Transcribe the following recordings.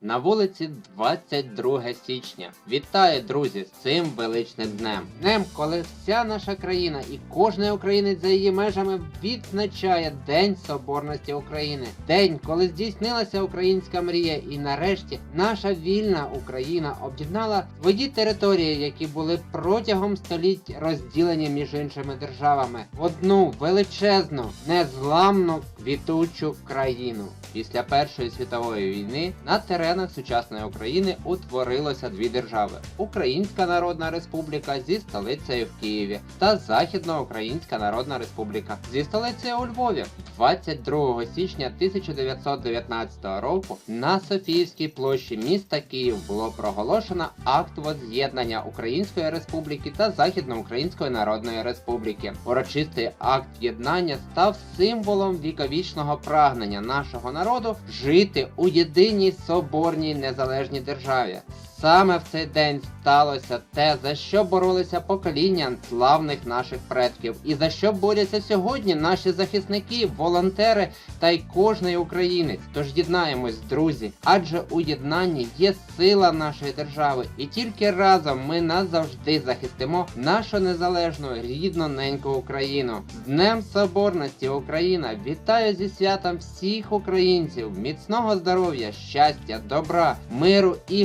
На вулиці 22 січня. Вітаю, друзі, з цим величним днем. Днем, коли вся наша країна і кожний українець за її межами відзначає День Соборності України. День, коли здійснилася українська мрія, і нарешті наша вільна Україна об'єднала свої території, які були протягом століть розділені між іншими державами в одну величезну, незламну квітучу країну. Після Першої світової війни на теренах сучасної України утворилося дві держави: Українська Народна Республіка зі столицею в Києві та Західноукраїнська Народна Республіка зі столицею у Львові. 22 січня 1919 року на Софіївській площі міста Київ було проголошено акт воз'єднання Української Республіки та Західноукраїнської Народної Республіки. Урочистий акт єднання став символом віковічного прагнення нашого народу жити у єдиній соборній незалежній державі. Саме в цей день сталося те, за що боролися покоління славних наших предків, і за що борються сьогодні наші захисники, волонтери та й кожний українець. Тож єднаємось, друзі, адже у єднанні є сила нашої держави, і тільки разом ми назавжди захистимо нашу незалежну рідну неньку Україну. З Днем Соборності Україна! Вітаю зі святом всіх українців, міцного здоров'я, щастя, добра, миру і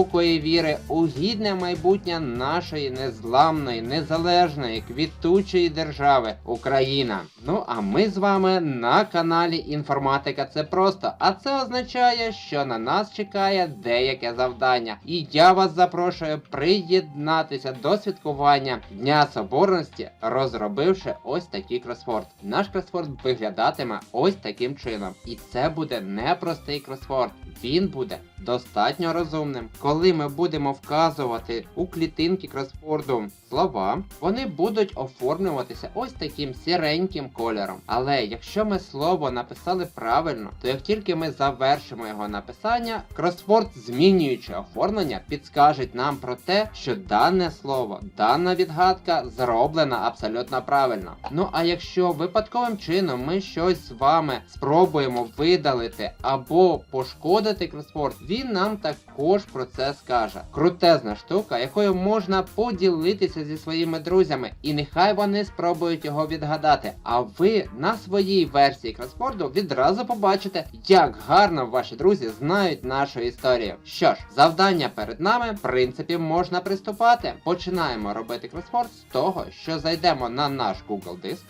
глибокої віри у гідне майбутнє нашої незламної, незалежної, квітучої держави Україна. Ну а ми з вами на каналі Інформатика це просто. А це означає, що на нас чекає деяке завдання. І я вас запрошую приєднатися до святкування Дня Соборності, розробивши ось такий кросворд. Наш кросворд виглядатиме ось таким чином. І це буде непростий кросворд. Він буде достатньо розумним. Коли ми будемо вказувати у клітинки кросворду слова, вони будуть оформлюватися ось таким сіреньким кольором. Але якщо ми слово написали правильно, то як тільки ми завершимо його написання, кросворд, змінюючи оформлення, підскаже нам про те, що дане слово, дана відгадка зроблена абсолютно правильно. Ну а якщо випадковим чином ми щось з вами спробуємо видалити або пошкодити кросворд, він нам також про це скаже. Крутезна штука, якою можна поділитися зі своїми друзями, і нехай вони спробують його відгадати. А ви на своїй версії кросворду відразу побачите, як гарно ваші друзі знають нашу історію. Що ж, завдання перед нами, в принципі, можна приступати. Починаємо робити кросворд з того, що зайдемо на наш Google диск.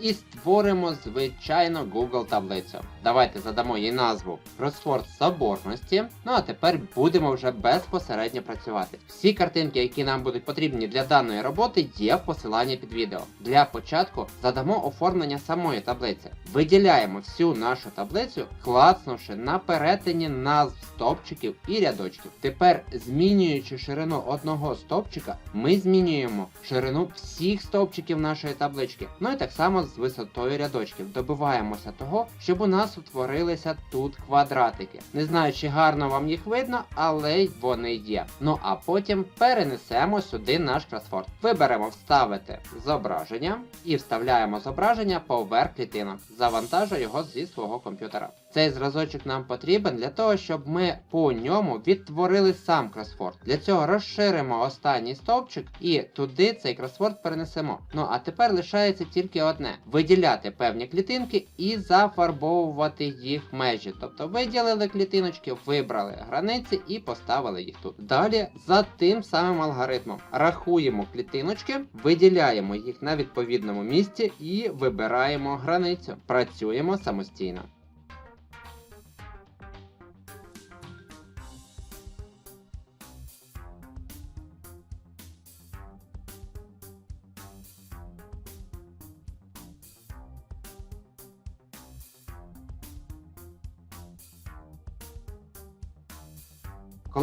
І створимо звичайно Google таблицю. Давайте задамо їй назву Кросворд Соборності. Ну а тепер будемо вже безпосередньо працювати. Всі картинки, які нам будуть потрібні для даної роботи, є в посиланні під відео. Для початку задамо оформлення самої таблиці. Виділяємо всю нашу таблицю, клацнувши на перетині назв стовпчиків і рядочків. Тепер, змінюючи ширину одного стовпчика, ми змінюємо ширину всіх стовпчиків нашої таблички. Ну і так само з висотою рядочків. Добиваємося того, щоб у нас утворилися тут квадратики. Не знаю, чи гарно вам їх видно, але вони є. Ну а потім перенесемо сюди наш кросфорд. Виберемо вставити зображення і вставляємо зображення поверх клітинок. Завантажу його зі свого комп'ютера. Цей зразочок нам потрібен для того, щоб ми по ньому відтворили сам кросворд. Для цього розширимо останній стовпчик і туди цей кросворд перенесемо. Ну а тепер лишається тільки одне: виділяти певні клітинки і зафарбовувати їх межі. Тобто виділили клітиночки, вибрали границі і поставили їх тут. Далі за тим самим алгоритмом рахуємо клітиночки, виділяємо їх на відповідному місці і вибираємо границю. Працюємо самостійно.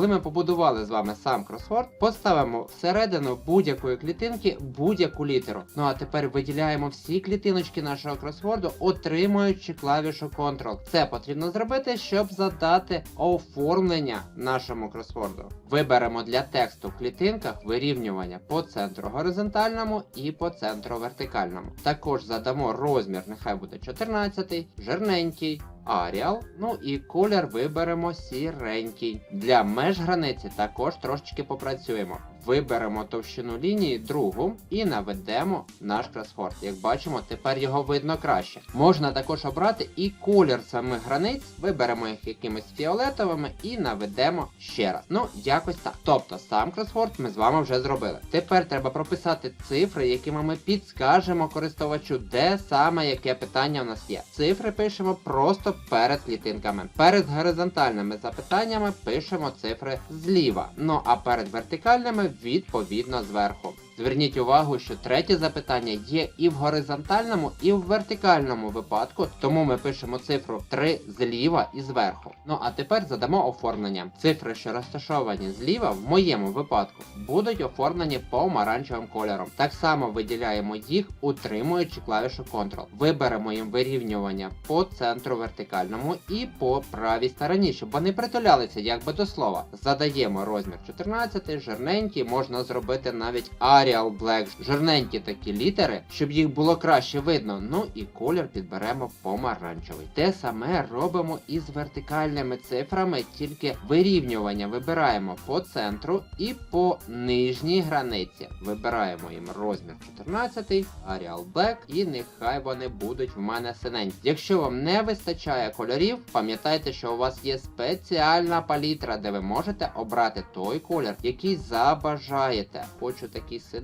Коли ми побудували з вами сам кросворд, поставимо всередину будь-якої клітинки будь-яку літеру. Ну а тепер виділяємо всі клітиночки нашого кросворду, отримуючи клавішу Ctrl. Це потрібно зробити, щоб задати оформлення нашому кросворду. Виберемо для тексту в клітинках вирівнювання по центру горизонтальному і по центру вертикальному. Також задамо розмір, нехай буде 14, жирненький. Arial. Ну і колір виберемо сіренький. Для меж границі також трошечки попрацюємо. Виберемо товщину лінії другу і наведемо наш кросфорд. Як бачимо, тепер його видно краще. Можна також обрати і колір самих границь, виберемо їх якимись фіолетовими і наведемо ще раз. Ну, якось так. Тобто сам кросфорд ми з вами вже зробили. Тепер треба прописати цифри, якими ми підскажемо користувачу, де саме яке питання в нас є. Цифри пишемо просто перед клітинками. Перед горизонтальними запитаннями пишемо цифри зліва. Ну а перед вертикальними відповідно зверху. Зверніть увагу, що третє запитання є і в горизонтальному, і в вертикальному випадку, тому ми пишемо цифру 3 зліва і зверху. Ну а тепер задамо оформлення. Цифри, що розташовані зліва, в моєму випадку, будуть оформлені помаранчевим кольором. Так само виділяємо їх, утримуючи клавішу Ctrl. Виберемо їм вирівнювання по центру вертикальному і по правій стороні, щоб вони притулялися якби до слова. Задаємо розмір 14, жирненький, можна зробити навіть Arial Black, жирненькі такі літери, щоб їх було краще видно. Ну і колір підберемо помаранчевий. Те саме робимо і з вертикальними цифрами, тільки вирівнювання вибираємо по центру і по нижній границі. Вибираємо їм розмір 14, Arial Black, і нехай вони будуть в мене синенькі. Якщо вам не вистачає кольорів, пам'ятайте, що у вас є спеціальна палітра, де ви можете обрати той колір, який забажаєте. Хочу такий синенький,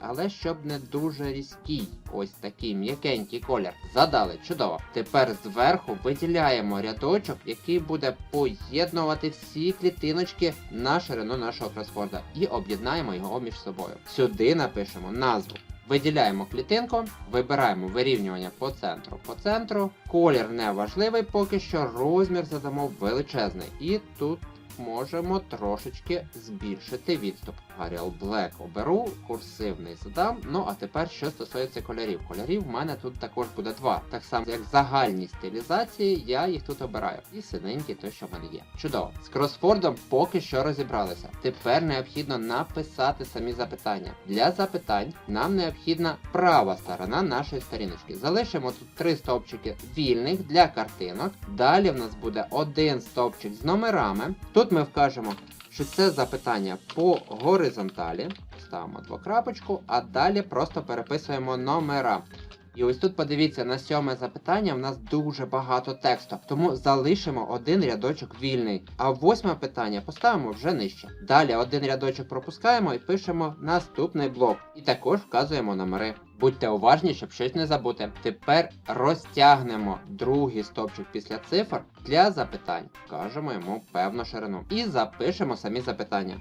але щоб не дуже різкий. Ось такий м'якенький колір. Задали, чудово. Тепер зверху виділяємо рядочок, який буде поєднувати всі клітиночки на ширину нашого кросворда і об'єднаємо його між собою. Сюди напишемо назву. Виділяємо клітинку, вибираємо вирівнювання по центру. По центру. Колір не важливий, поки що розмір задамо величезний. І тут можемо трошечки збільшити відступ. Arial Black оберу, курсивний задам. Ну а тепер що стосується кольорів. Кольорів в мене тут також буде два. Так само, як загальні стилізації, я їх тут обираю. І синенький той, що в мене є. Чудово. З кросфордом поки що розібралися. Тепер необхідно написати самі запитання. Для запитань нам необхідна права сторона нашої сторіночки. Залишимо тут три стовпчики вільних для картинок. Далі в нас буде один стовпчик з номерами. Тут ми вкажемо що це запитання по горизонталі. Ставимо двокрапочку, а далі просто переписуємо номера. І ось тут подивіться, на сьоме запитання в нас дуже багато тексту, тому залишимо один рядочок вільний. А восьме питання поставимо вже нижче. Далі один рядочок пропускаємо і пишемо наступний блок. І також вказуємо номери. Будьте уважні, щоб щось не забути. Тепер розтягнемо другий стовпчик після цифр для запитань. Кажемо йому певну ширину. І запишемо самі запитання.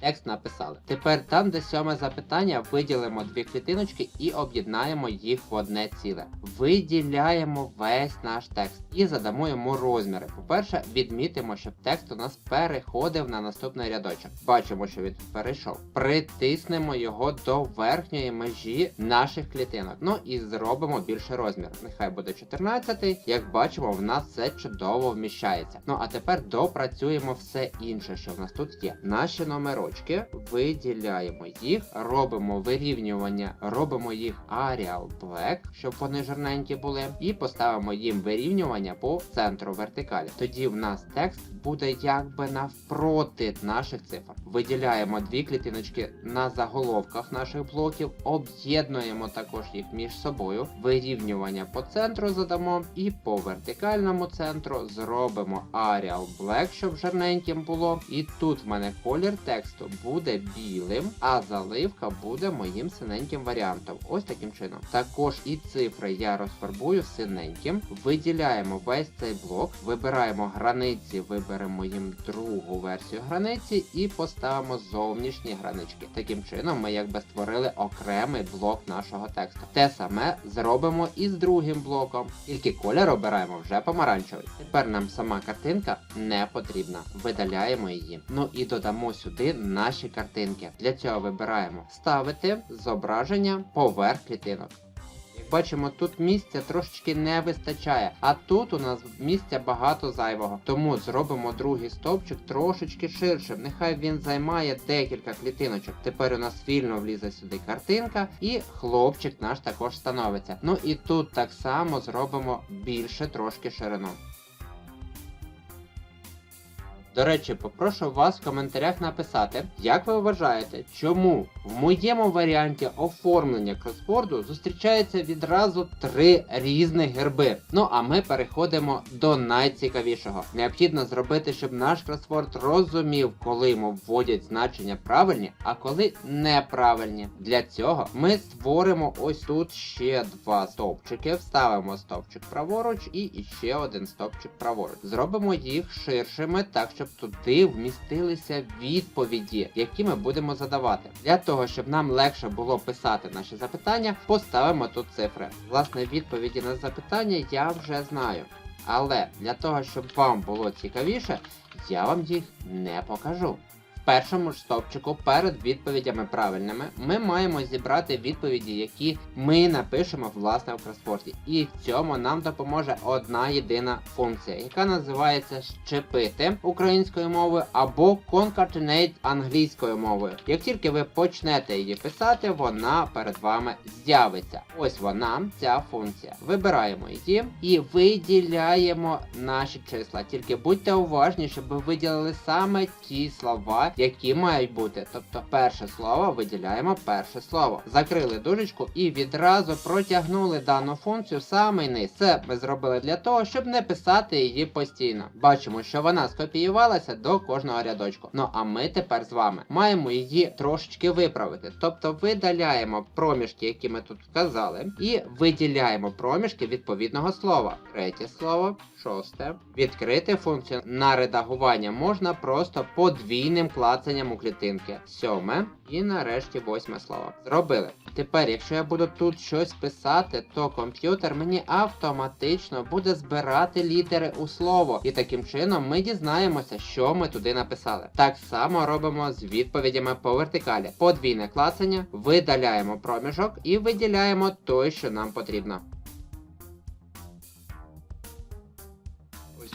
Текст написали. Тепер там, де сьоме запитання, виділимо дві клітиночки і об'єднаємо їх в одне ціле. Виділяємо весь наш текст і задамо йому розміри. По-перше, відмітимо, щоб текст у нас переходив на наступний рядочок. Бачимо, що він перейшов. Притиснемо його до верхньої межі наших клітинок. Ну і зробимо більший розмір. Нехай буде 14. Як бачимо, в нас все чудово вміщається. Ну а тепер допрацюємо все інше, що в нас тут є. Наші номери точки, виділяємо їх, робимо вирівнювання, робимо їх Arial Black, щоб вони жирненькі були, і поставимо їм вирівнювання по центру вертикалі. Тоді в нас текст буде якби навпроти наших цифр. Виділяємо дві клітиночки на заголовках наших блоків, об'єднуємо також їх між собою. Вирівнювання по центру задамо, і по вертикальному центру зробимо Arial Black, щоб жирненьким було. І тут в мене колір тексту буде білим, а заливка буде моїм синеньким варіантом. Ось таким чином. Також і цифри я розфарбую синеньким. Виділяємо весь цей блок, вибираємо границі, виберемо їм другу версію границі і поставимо зовнішні гранички. Таким чином ми якби створили окремий блок нашого тексту. Те саме зробимо і з другим блоком. Тільки колір обираємо вже помаранчевий. Тепер нам сама картинка не потрібна. Видаляємо її. Ну і додамо сюди наші картинки. Для цього вибираємо Ставити зображення поверх клітинок. Бачимо, тут місця трошечки не вистачає, а тут у нас місця багато зайвого. Тому зробимо другий стовпчик трошечки ширшим. Нехай він займає декілька клітиночок. Тепер у нас вільно влізе сюди картинка, і хлопчик наш також становиться. Ну і тут так само зробимо більше трошки ширину. До речі, попрошу вас в коментарях написати, як ви вважаєте, чому в моєму варіанті оформлення кросворду зустрічається відразу три різних герби. Ну а ми переходимо до найцікавішого. Необхідно зробити, щоб наш кросворд розумів, коли йому вводять значення правильні, а коли неправильні. Для цього ми створимо ось тут ще два стовпчики, вставимо стовпчик праворуч і ще один стовпчик праворуч. Зробимо їх ширшими, так щоб туди вмістилися відповіді, які ми будемо задавати. Для того, щоб нам легше було писати наші запитання, поставимо тут цифри. Власне, відповіді на запитання я вже знаю. Але для того, щоб вам було цікавіше, я вам їх не покажу. Першому ж стовпчику перед відповідями правильними ми маємо зібрати відповіді, які ми напишемо власне в кросворді. І в цьому нам допоможе одна єдина функція, яка називається щепити українською мовою або concatenate англійською мовою. Як тільки ви почнете її писати, вона перед вами з'явиться. Ось вона, ця функція. Вибираємо її і виділяємо наші числа. Тільки будьте уважні, щоб ви виділили саме ті слова, які мають бути. Тобто перше слово виділяємо перше слово. Закрили дужечку і відразу протягнули дану функцію в самий низ. Це ми зробили для того, щоб не писати її постійно. Бачимо, що вона скопіювалася до кожного рядочку. Ну а ми тепер з вами маємо її трошечки виправити. Тобто видаляємо проміжки, які ми тут вказали, і виділяємо проміжки відповідного слова. Третє слово, шосте. Відкрити функцію на редагування можна просто подвійним клацанням у клітинки. Сьоме. І нарешті восьме слово. Зробили. Тепер, якщо я буду тут щось писати, то комп'ютер мені автоматично буде збирати літери у слово. І таким чином ми дізнаємося, що ми туди написали. Так само робимо з відповідями по вертикалі. Подвійне клацання, видаляємо проміжок і виділяємо той, що нам потрібно.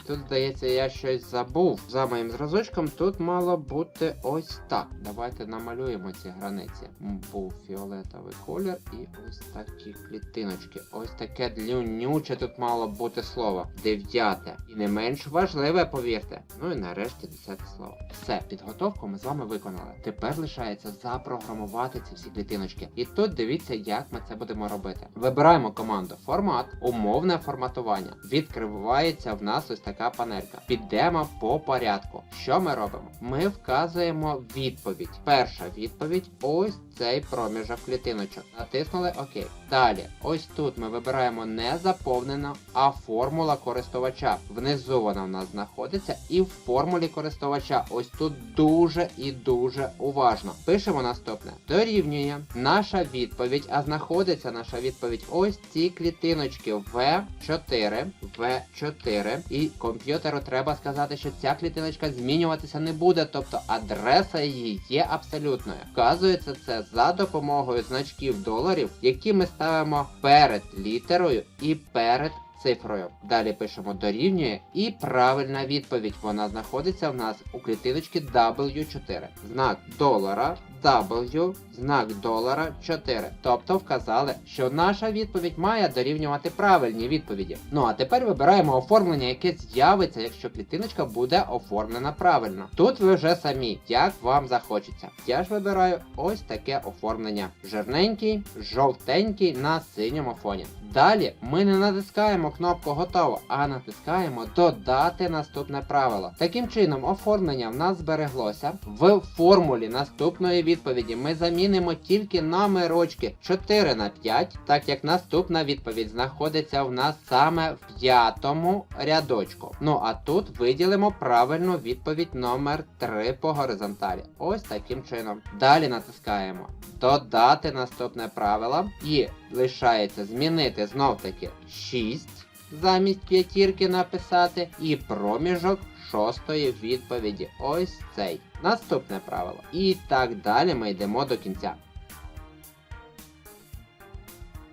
Тут, здається, я щось забув. За моїм зразочком тут мало бути ось так. Давайте намалюємо ці границі. Був фіолетовий колір і ось такі клітиночки. Ось таке длюнюче тут мало бути слово. Дев'яте. І не менш важливе, повірте. Ну і нарешті десяте слово. Все, підготовку ми з вами виконали. Тепер лишається запрограмувати ці всі клітиночки. І тут дивіться, як ми це будемо робити. Вибираємо команду формат, умовне форматування. Відкривається в нас ось така панелька. Підемо по порядку. Що ми робимо? Ми вказуємо відповідь. Перша відповідь ось цей проміжок клітиночок. Натиснули ОК. Далі, ось тут ми вибираємо не заповнено, а формула користувача. Внизу вона в нас знаходиться, і в формулі користувача ось тут дуже і дуже уважно. Пишемо наступне. Дорівнює наша відповідь, а знаходиться наша відповідь ось ці клітиночки В4, В4. І комп'ютеру треба сказати, що ця клітиночка змінюватися не буде, тобто адреса її є абсолютною. Вказується це за допомогою значків доларів, які ми ставимо перед літерою і перед цифрою. Далі пишемо дорівнює і правильна відповідь. Вона знаходиться в нас у клітиночці W4. Знак долара W, знак долара 4. Тобто вказали, що наша відповідь має дорівнювати правильні відповіді. Ну а тепер вибираємо оформлення, яке з'явиться, якщо клітиночка буде оформлена правильно. Тут ви вже самі, як вам захочеться. Я ж вибираю ось таке оформлення. Жирненький, жовтенький на синьому фоні. Далі ми не натискаємо кнопку готово, а натискаємо додати наступне правило. Таким чином, оформлення в нас збереглося. В формулі наступної відповіді ми замінимо тільки номерочки 4 на 5, так як наступна відповідь знаходиться в нас саме в п'ятому рядочку. Ну а тут виділимо правильну відповідь номер 3 по горизонталі. Ось таким чином. Далі натискаємо додати наступне правило і лишається змінити знов таки 6 замість п'ятірки написати і проміжок шостої відповіді. Ось цей. Наступне правило. І так далі ми йдемо до кінця.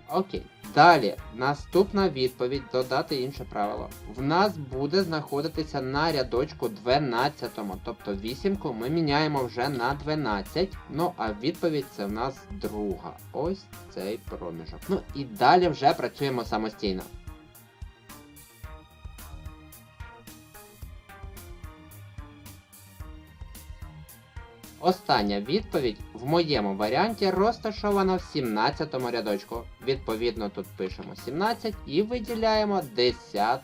Окей. Далі, наступна відповідь додати інше правило. В нас буде знаходитися на рядочку 12, тобто вісімку ми міняємо вже на 12. Ну а відповідь це в нас друга. Ось цей проміжок. Ну і далі вже працюємо самостійно. Остання відповідь в моєму варіанті розташована в 17 рядочку. Відповідно, тут пишемо 17 і виділяємо 10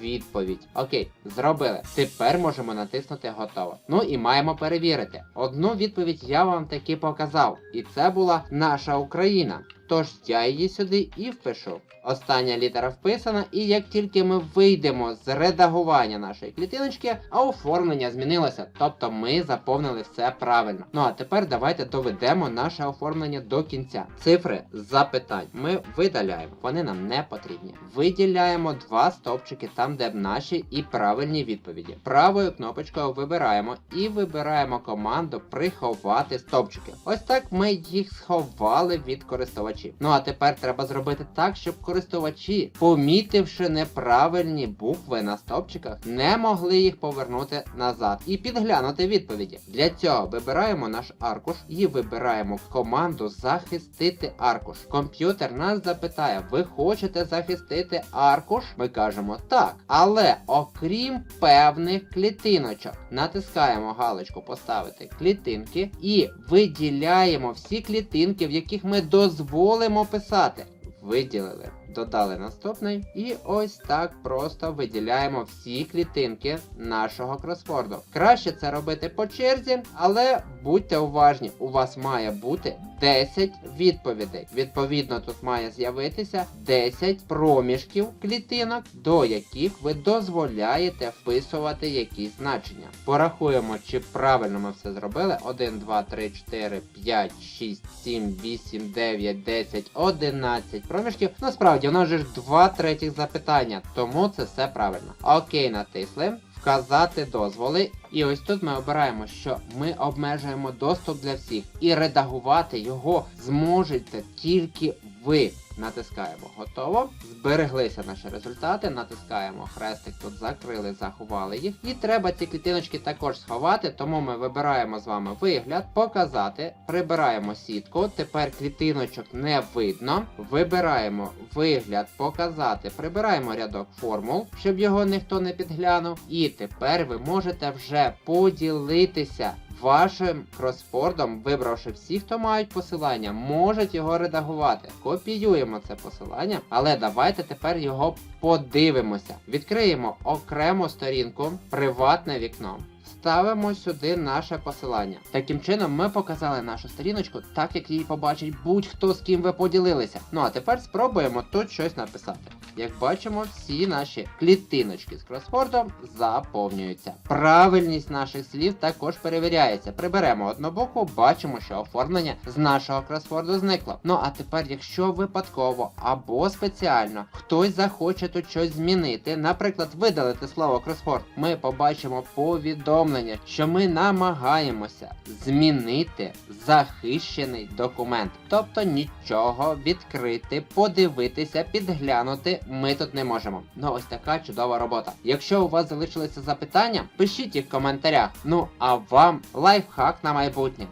відповідь. Окей, зробили. Тепер можемо натиснути готово. Ну і маємо перевірити. Одну відповідь я вам таки показав, і це була наша Україна. Тож я її сюди і впишу. Остання літера вписана, і як тільки ми вийдемо з редагування нашої клітиночки, а оформлення змінилося. Тобто ми заповнили все правильно. Ну а тепер давайте доведемо наше оформлення до кінця. Цифри запитань ми видаляємо, вони нам не потрібні. Виділяємо два стовпчики там, де наші і правильні відповіді. Правою кнопочкою вибираємо і вибираємо команду приховати стовпчики. Ось так ми їх сховали від користувачів. Ну а тепер треба зробити так, щоб користувачі, помітивши неправильні букви на стовпчиках, не могли їх повернути назад і підглянути відповіді. Для цього вибираємо наш аркуш і вибираємо команду захистити аркуш. Комп'ютер нас запитає: ви хочете захистити аркуш? Ми кажемо так. Але окрім певних клітиночок, натискаємо галочку поставити клітинки і виділяємо всі клітинки, в яких ми дозволимо писати. Виділили, додали наступний, і ось так просто виділяємо всі клітинки нашого кросворду. Краще це робити по черзі, але будьте уважні, у вас має бути 10 відповідей. Відповідно, тут має з'явитися 10 проміжків клітинок, до яких ви дозволяєте вписувати якісь значення. Порахуємо, чи правильно ми все зробили. 1, 2, 3, 4, 5, 6, 7, 8, 9, 10, 11 проміжків. Насправді, же ж 2 третіх запитання, тому це все правильно. Окей, натисли. Вказати дозволи, і ось тут ми обираємо, що ми обмежуємо доступ для всіх, і редагувати його зможете тільки ви. Натискаємо готово. Збереглися наші результати. Натискаємо хрестик, тут закрили, заховали їх. І треба ці клітиночки також сховати, тому ми вибираємо з вами вигляд, показати, прибираємо сітку. Тепер клітиночок не видно. Вибираємо вигляд, показати, прибираємо рядок формул, щоб його ніхто не підглянув. І тепер ви можете вже поділитися вашим кросфордом, вибравши всі, хто мають посилання, можуть його редагувати. Копіюємо це посилання, але давайте тепер його подивимося. Відкриємо окрему сторінку, приватне вікно. Ставимо сюди наше посилання. Таким чином ми показали нашу сторіночку, так як її побачить будь-хто з ким ви поділилися. Ну а тепер спробуємо тут щось написати. Як бачимо, всі наші клітиночки з кросфордом заповнюються. Правильність наших слів також перевіряється. Приберемо одну букву, бачимо, що оформлення з нашого кросфорду зникло. Ну а тепер, якщо випадково або спеціально хтось захоче тут щось змінити, наприклад, видалити слово кросфорд, ми побачимо повідомлення, що ми намагаємося змінити захищений документ. Тобто нічого відкрити, подивитися, підглянути ми тут не можемо. Ну ось така чудова робота. Якщо у вас залишилися запитання, пишіть їх в коментарях. Ну а вам лайфхак на майбутнє.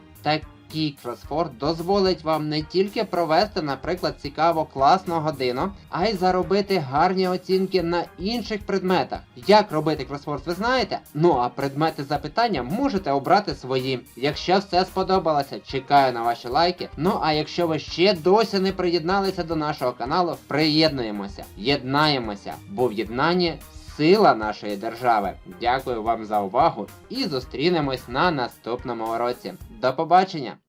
Такий кросфорд дозволить вам не тільки провести, наприклад, цікаво класну годину, а й заробити гарні оцінки на інших предметах. Як робити кросфорд, ви знаєте? Ну а предмети запитання можете обрати свої. Якщо все сподобалося, чекаю на ваші лайки. Ну а якщо ви ще досі не приєдналися до нашого каналу, приєднуємося, єднаємося, бо в єднанні сила нашої держави. Дякую вам за увагу і зустрінемось на наступному уроці. До побачення!